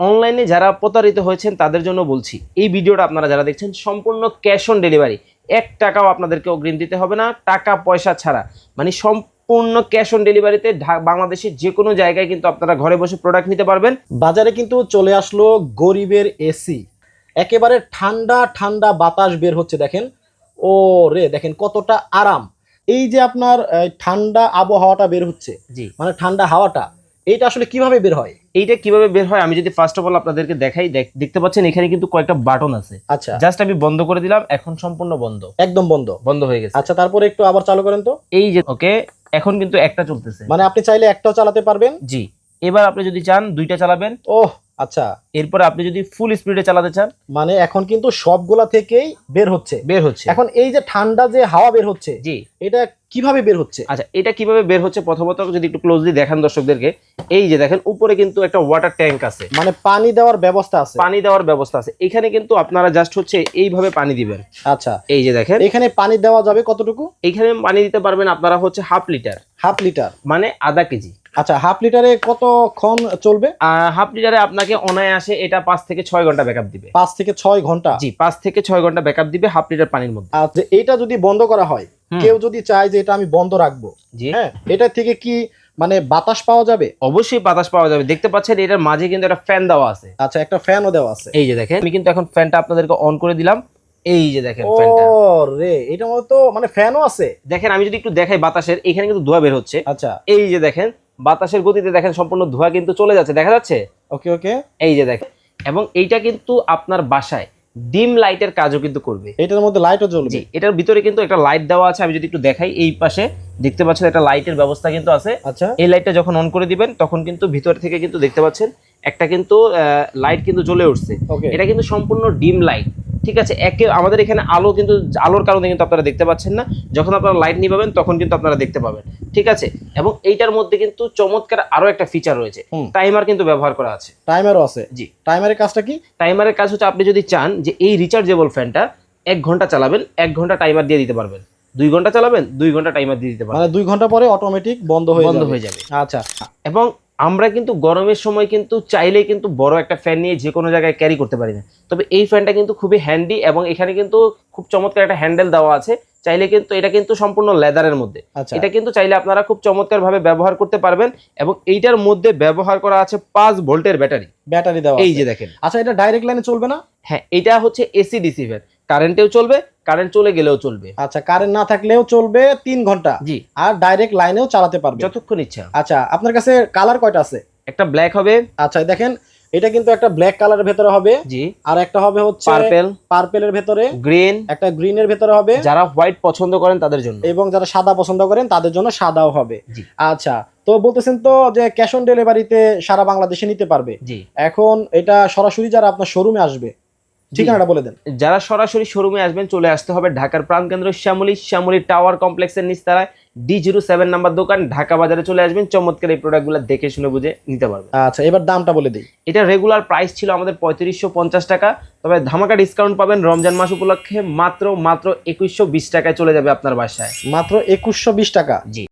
অনলাইনে যারা প্রতারিত হয়েছেন তাদের জন্য বলছি এই ভিডিওটা আপনারা যারা দেখছেন সম্পূর্ণ ক্যাশ অন ডেলিভারি এক টাকাও আপনাদেরকে অগ্রিম দিতে হবে না টাকা পয়সা ছাড়া। মানে সম্পূর্ণ ক্যাশ অন ডেলিভারিতে বাংলাদেশের যে কোনো জায়গায় কিন্তু আপনারা ঘরে বসে প্রোডাক্ট নিতে পারবেন। বাজারে কিন্তু চলে আসলো গরিবের এসি একেবারে ঠান্ডা ঠান্ডা বাতাস বের হচ্ছে দেখেন। ও রে দেখেন কতটা আরাম। এই যে আপনার ঠান্ডা আবহাওয়াটা বের হচ্ছে জি। মানে ঠান্ডা হাওয়াটা এইটা আসলে কীভাবে বের হয়? এইটা কীভাবে বের হয় আমি যদি ফার্স্ট অফ অল আপনাদেরকে দেখাই দেখ- দেখতে পাচ্ছেন এখানে কিন্তু কয়েকটা বাটন আছে। আচ্ছা। জাস্ট আমি বন্ধ করে দিলাম এখন সম্পূর্ণ বন্ধ। একদম বন্ধ। বন্ধ হয়ে গেছে। আচ্ছা তারপরে একটু আবার চালু করেন তো। এই যে ওকে এখন কিন্তু একটা চলতেছে। মানে আপনি চাইলে একটাও চালাতে পারবেন। জি। এবার আপনি যদি চান দুইটা চালাবেন। ওহ আচ্ছা। এরপরে আপনি যদি ফুল স্পিডে চালাতে চান? মানে এখন কিন্তু সবগুলা থেকেই বের হচ্ছে। বের হচ্ছে। এখন এই যে ঠান্ডা যে হাওয়া বের হচ্ছে জি। এটা কীভাবে বের হচ্ছে? আচ্ছা এটা কীভাবে বের হচ্ছে? প্রথমত যদি একটু ক্লোজলি দেখান দর্শকদেরকে এই যে দেখেন উপরে কিন্তু একটা ওয়াটার ট্যাঙ্ক আছে। মানে পানি দেওয়ার ব্যবস্থা আছে। পানি দেওয়ার ব্যবস্থা আছে। এখানে কিন্তু আপনারা জাস্ট হচ্ছে এইভাবে পানি দিবেন। আচ্ছা। এই যে দেখেন। এখানে পানি দেওয়া যাবে কতটুকু? এখানে পানি দিতে পারবেন আপনারা হচ্ছে হাফ লিটার হাফ লিটার মানে আধা কেজি। আচ্ছা হাফ লিটারে কতক্ষণ চলবে? হাফ লিটারে আপনাকে অনায়াসে এটা পাঁচ থেকে ছয় ঘণ্টা ব্যাকআপ দিবে। পাঁচ থেকে ছয় ঘণ্টা? জি পাঁচ থেকে ছয় ঘণ্টা ব্যাকআপ দিবে হাফ লিটার পানির মধ্যে। আচ্ছা এইটা যদি বন্ধ করা হয় কেউ যদি চায় যে এটা আমি বন্ধ রাখব জি। হ্যাঁ এটা থেকে কি মানে বাতাস পাওয়া যাবে? অবশ্যই বাতাস পাওয়া যাবে। দেখতে পাচ্ছেন এটার মাঝে কিন্তু একটা ফ্যান দেওয়া আছে। আচ্ছা একটা ফ্যানও দেওয়া আছে। এই যে দেখেন আমি কিন্তু এখন ফ্যানটা আপনাদেরকে অন করে দিলাম। এই যে দেখেন ও ফ্যানটা রে এটা মনে তো মানে ফ্যানও আছে? দেখেন আমি যদি একটু দেখাই বাতাসের এখানে কিন্তু ধোঁয়া বের হচ্ছে। আচ্ছা। এই যে দেখেন বাতাসের গতিতে দেখেন সম্পূর্ণ ধোঁয়া কিন্তু চলে যাচ্ছে দেখা যাচ্ছে? ওকে ওকে। এই যে দেখেন এবং এইটা কিন্তু আপনার বাসায় ডিম লাইটের কাজও কিন্তু করবে। এটার মধ্যে লাইটও জ্বলবে। এটার ভিতরে কিন্তু একটা লাইট দেওয়া আছে আমি যদি একটু দেখাই এই পাশে দেখতে পাচ্ছেন একটা লাইটের ব্যবস্থা কিন্তু আছে। আচ্ছা। এই লাইটটা যখন অন করে দিবেন তখন কিন্তু ভিতর থেকে কিন্তু দেখতে পাচ্ছেন একটা কিন্তু লাইট কিন্তু জ্বলে উঠছে। এটা কিন্তু সম্পূর্ণ ডিম লাইট ঠিক আছে? একে আমাদের এখানে আলো কিন্তু আলোর কারণে কিন্তু আপনারা দেখতে পাচ্ছেন না। যখন আপনারা লাইট নিভাবেন তখন কিন্তু আপনারা দেখতে পাবেন। ঠিক আছে? এবং এইটার মধ্যে কিন্তু চমৎকার আরও একটা ফিচার রয়েছে। টাইমার কিন্তু ব্যবহার করা আছে। টাইমারও আছে। জি। টাইমারের কাজটা কি? টাইমারের কাজ হচ্ছে আপনি যদি চান যে এই রিচার্জেবল ফ্যানটা এক ঘণ্টা চালাবেন এক ঘণ্টা টাইমার দিয়ে দিতে পারবেন। দুই ঘণ্টা চালাবেন দুই ঘণ্টা টাইমার দিয়ে দিতে পারবেন। মানে দুই ঘণ্টা পরে অটোমেটিক বন্ধ হয়ে বন্ধ হয়ে যাবে। আচ্ছা। এবং আমরা কিন্তু গরমের সময় কিন্তু চাইলেই কিন্তু বড় একটা ফ্যান নিয়ে যে কোনো জায়গায় ক্যারি করতে পারি না। তবে এই ফ্যানটা কিন্তু খুবই হ্যান্ডি এবং এখানে কিন্তু খুব চমৎকার একটা হ্যান্ডেল দেওয়া আছে। চাইলে কিন্তু এটা কিন্তু সম্পূর্ণ লেদারের মধ্যে। আচ্ছা। এটা কিন্তু চাইলে আপনারা খুব চমৎকার ভাবে ব্যবহার করতে পারবেন এবং এইটার মধ্যে ব্যবহার করা আছে পাঁচ ভোল্টের ব্যাটারি। ব্যাটারি দেওয়া এই যে দেখেন। আচ্ছা এটা ডাইরেক্ট লাইনে চলবে না? হ্যাঁ এটা হচ্ছে এসি ডিসি ফ্যান কারেন্টেও চলবে কারেন্ট চলে গেলেও চলবে। আচ্ছা কারেন্ট না থাকলেও চলবে তিন ঘণ্টা। জি। আর ডাইরেক্ট লাইনেও চালাতে পারবে। যতক্ষণ ইচ্ছা। আচ্ছা আপনার কাছে কালার কয়টা আছে? একটা ব্ল্যাক হবে। আচ্ছা দেখেন এটা কিন্তু একটা ব্ল্যাক কালারের ভেতরে হবে। জি। আর একটা হবে হচ্ছে পার্পেল পার্পেলের ভেতরে। গ্রিন একটা গ্রিনের ভেতরে হবে। যারা হোয়াইট পছন্দ করেন তাদের জন্য। এবং যারা সাদা পছন্দ করেন তাদের জন্য সাদাও হবে। জি। আচ্ছা তো বলতেছেন তো যে ক্যাশ অন ডেলিভারিতে সারা বাংলাদেশে নিতে পারবে। জি। এখন এটা সরাসরি যারা আপনার শোরুমে আসবে ঠিকানাটা বলে দেন। যারা সরাসরি শোরুমে আসবেন চলে আসতে হবে ঢাকার প্রাণকেন্দ্র শ্যামলী শ্যামলী টাওয়ার কমপ্লেক্সের নিচতলায় ডি জিরো সেভেন নাম্বার দোকান ঢাকা বাজারে চলে আসবেন চমৎকার এই প্রোডাক্টগুলো দেখে শুনে বুঝে নিতে পারবেন। আচ্ছা এবার দামটা বলে দিই। এটা রেগুলার প্রাইস ছিল আমাদের পঁয়ত্রিশশো পঞ্চাশ টাকা তবে ধামাকা ডিসকাউন্ট পাবেন রমজান মাস উপলক্ষে মাত্র মাত্র একুশশো বিশ টাকায় চলে যাবে আপনার বাসায়। মাত্র একুশশো বিশ টাকা। জি।